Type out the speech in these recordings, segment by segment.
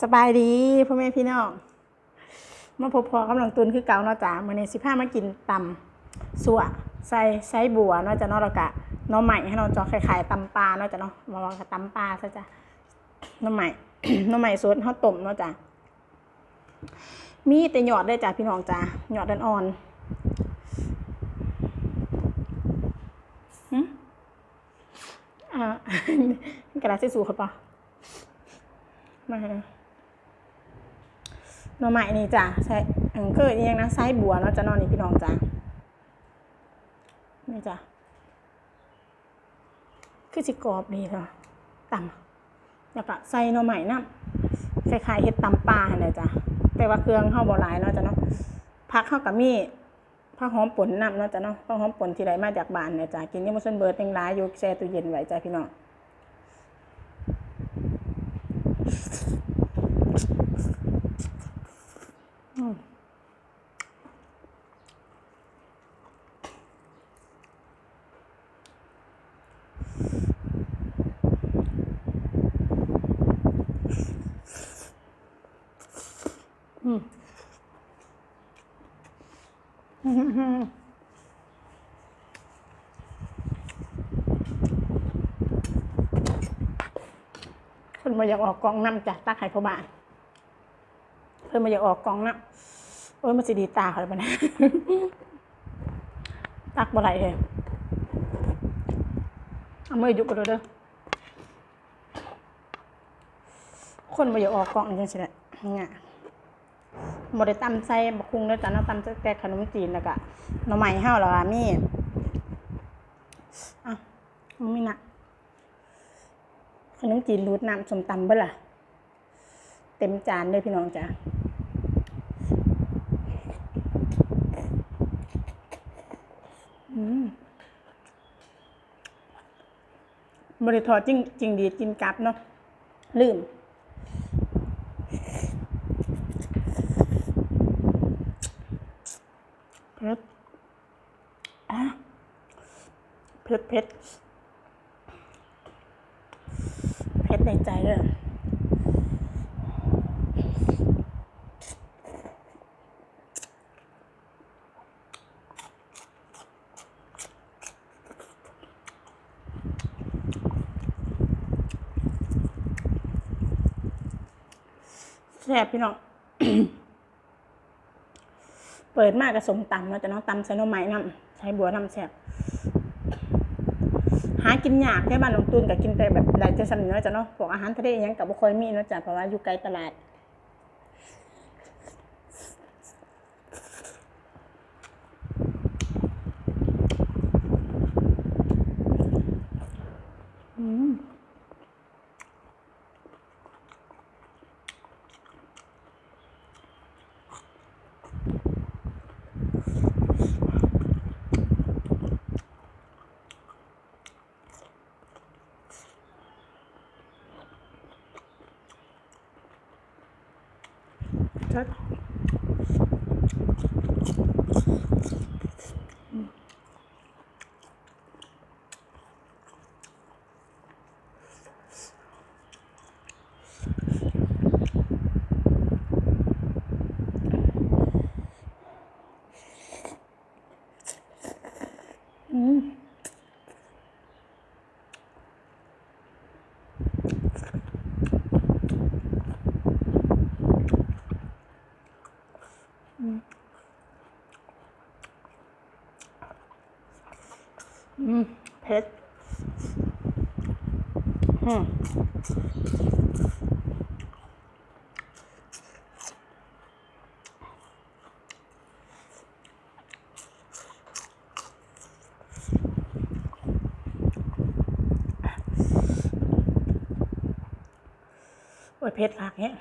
สบายดีพ่อแม่พี่น้องมาพบพอกำลังตุนคือเก่าเนาะจ้ามื้อในี้สิพามากินตำสัวใส่ไส้บัวเนาะจ้ะเนาะแล้วก็หน้องใหม่ให้เราจอคล้ายๆตำปลาเนาะจ้ะเนาะมาว่ากับตำปลาซะจ้ะน้องใหม่น้องใหม่สดเฮาต้มเนาะจ้ะมีแต่หยอดได้จ้ะพี่น้องจ้ะหยอดดันอ่อนอ่ากระดาษทิชชู่ครับปะมา หน่อไม้นี่จ้ะใช่เออคืออีกอย่างนะไส้บัวเนาะจะนอนนี่พี่น้องจ้ะนี่จ้ะคือสิกรอบดีเนาะตำแล้วก็ใส่หน่อไม้น้ำคล้ายๆเฮ็ดตำปลาหั่นแหละจ้ะแต่ว่าเครื่องเฮาบ่หลายเนาะจ้ะเนาะผักเฮาก็มีผักหอมป่นน้ำเนาะจ้ะเนาะผักหอมป่นที่ได้มาจากบ้านเนี่ยจ้ะกินยังบ่ทันเบิร์ดยังหลายอยู่แช่ตู้เย็นไว้จ้ะพี่น้อง เพิ่นมาอยากออกกองน้ำจ้ะตักให้พอบ้านเพิ่นมาอยากออกกองน้ำโอ้ยมันสิดีตาเขาเลยปะนี่ยตักบ่ไหลเลยเอามือยุกกันเลยเด้อคนมาอยากออกกองจังสิแหละเนี่ย บ่ได้ตำใส่บักคุงเด้อจ้ะนาะตำแต่ขนมจีนแล้วก็หน่อไม้เฮาวแล้วมีอะมันมีนะขนมจีนรูดน้ำสมตำเบ่ล่ะ เต็มจานเลยพี่น้องจ้ะอืมบริทอจริงจริงดีกินกลับเนาะลืม เผ็ดอะ เผ็ดเผ็ดเพชรในใจเลยแซ่บพี่น้อง เปิดมากกับสมตำเนาะแต่น้องตำใส่น่อไม้น้ำใช้บัวน้ำแซ่บ กินยากแค่บ้านลงตุนกับกินแต่แบบหลายเจะสำเนาะจ้ะเนาะพวกอาหารทะเลอิหยังกับบุคอยมีเนาะจ้ะเพราะว่าอยู่ไกลตลาด อืม ชัดอืมอืมเผ็ดอืมโอ้ยเผ็ดคักเนี่ย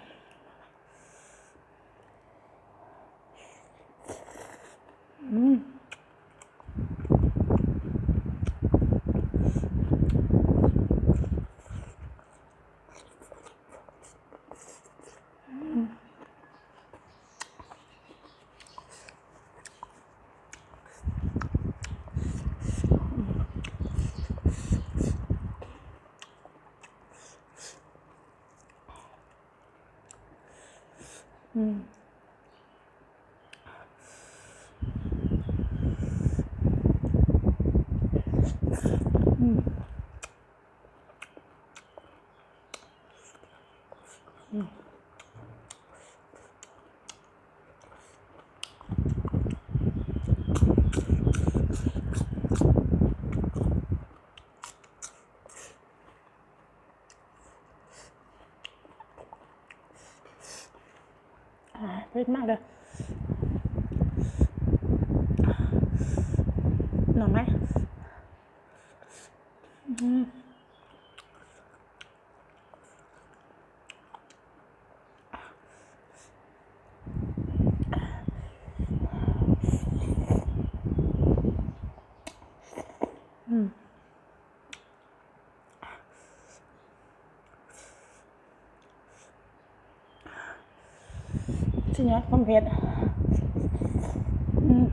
มากเลยหน่อไหมอืมอืม ชิ้นนี้ความเผ็ดอืม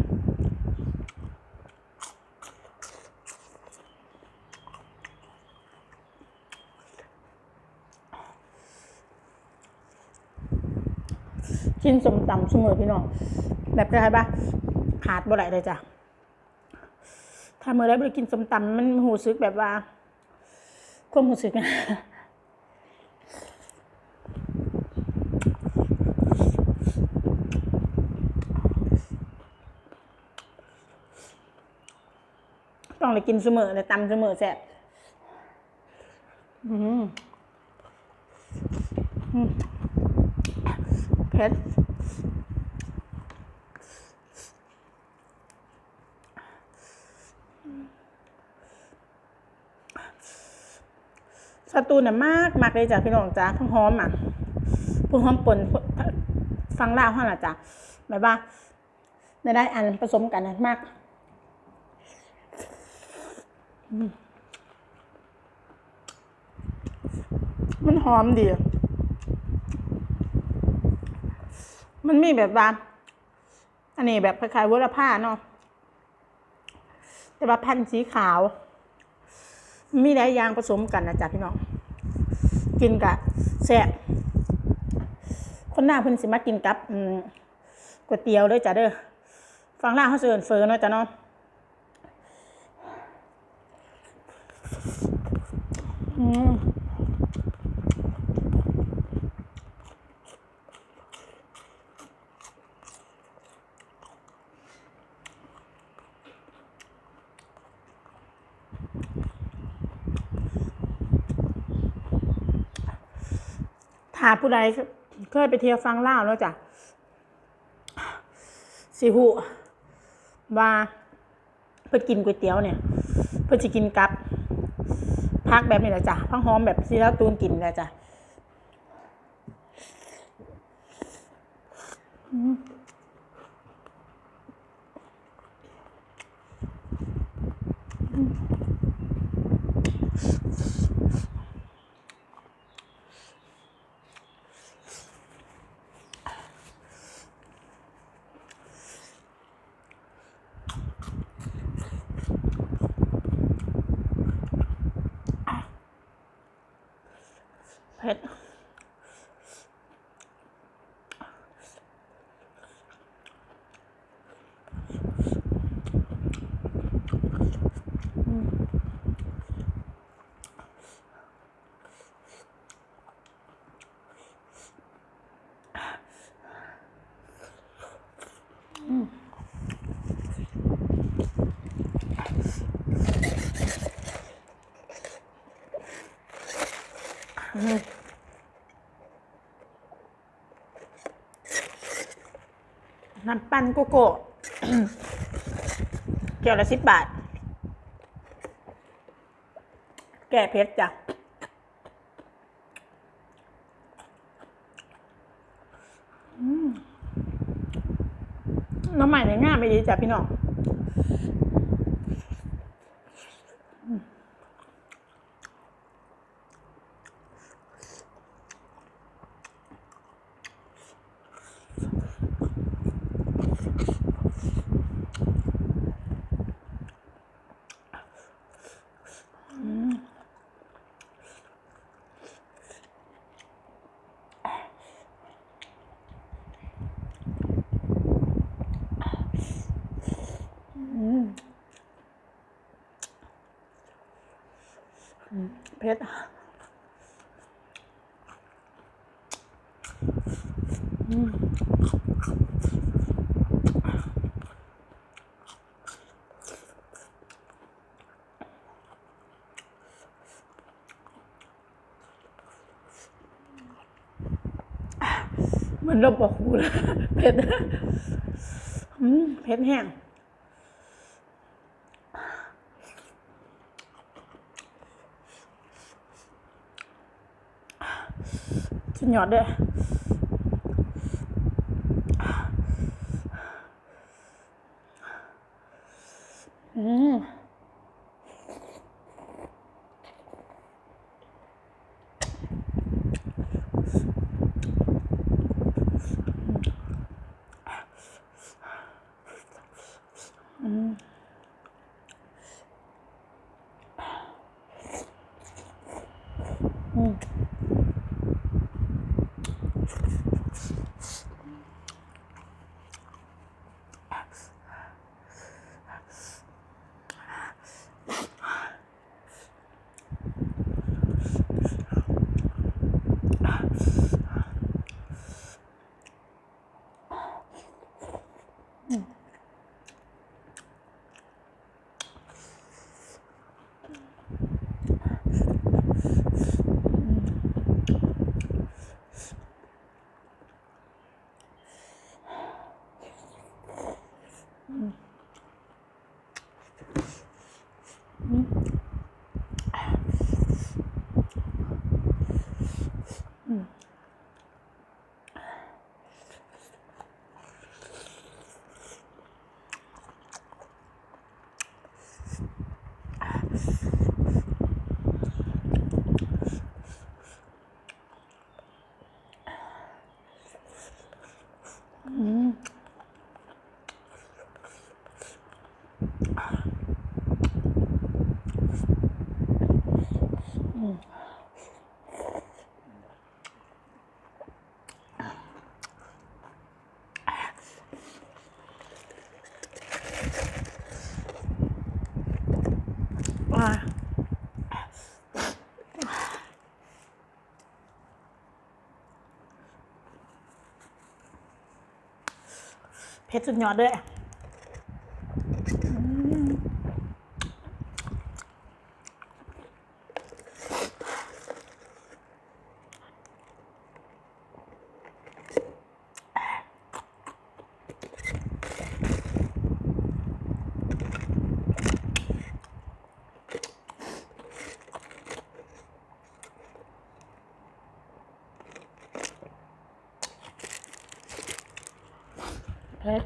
กินสมตำเสมอพี่น้องแบบคล้ายๆปะขาดบ่ไหลเลยจ้ะถ้าเมื่อไรบ่ได้กินสมตำมันหูซึกแบบว่า ความหูซึกนะ ต้องเลยกินเสมอเลยตำเสมอแซ่บเผ็ดสตูนน่ะมากมากเลยจ้ะพี่น้องจ้ะพังหอมอะพังหอมป่นฟังล่าวห้าน่ะจ้ะแบบว่าได้ได้อันผสมกันนะมาก มันหอมดี มันมีแบบว่า อันนี้แบบคล้ายๆวัวละผ้าเนาะ แต่ว่าพันสีขาว มีหลายอย่างผสมกันนะจ๊ะพี่น้อง กินกะแซ่บคนหน้าเพิ่นสิมากินกับก๋วยเตี๋ยวเด้อจ้ะเด้อ ฟังล่าเขาเสิร์นเฟอเนาะจ้ะเนาะ อืมถ้าผู้ใดเคยไปเที่ยวฟังเล่าแล้วจ้ะสิหูว่าเพิ่นกินก๋วยเตี๋ยวเนี่ย เพิ่นสิกินกับ พักแบบนี้แหละจ้ะพักหอมแบบที่เราตูนกินแหละจ้ะอืม น้ำปั้นโกโก้เกี่ยวละสิบบาท แก่เพชรจ้ะน้ำใหม่ในง่ายไม่ดีจ้ะพี่น้อง เผ็ดอืมเหมือนลบบอกหูเลยเผ็ดอืมเผ็ดแห้ง สุดยอดเด้ออืมอืมอืม ว้า เผ็ดสุดยอดด้วย เผ็ด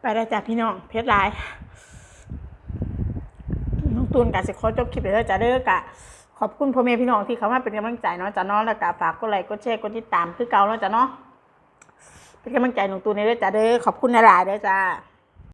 ไปได้จ้ะพี่น้องเพชรลาย ตูนกะสิขอจบคลิปไปแล้วจ้ะเด้อกะขอบคุณพ่อแม่พี่น้องที่เขามาเป็นกำลังใจเนาะจ้ะเนาะแล้วก็ฝากกดไลค์กดแชร์กดติดตามคือเก่าเนาะจ้ะเนาะเป็นกำลังใจหนุ่มตูนในเด้อจ้ะเด้อขอบคุณหลายๆเด้อจ้า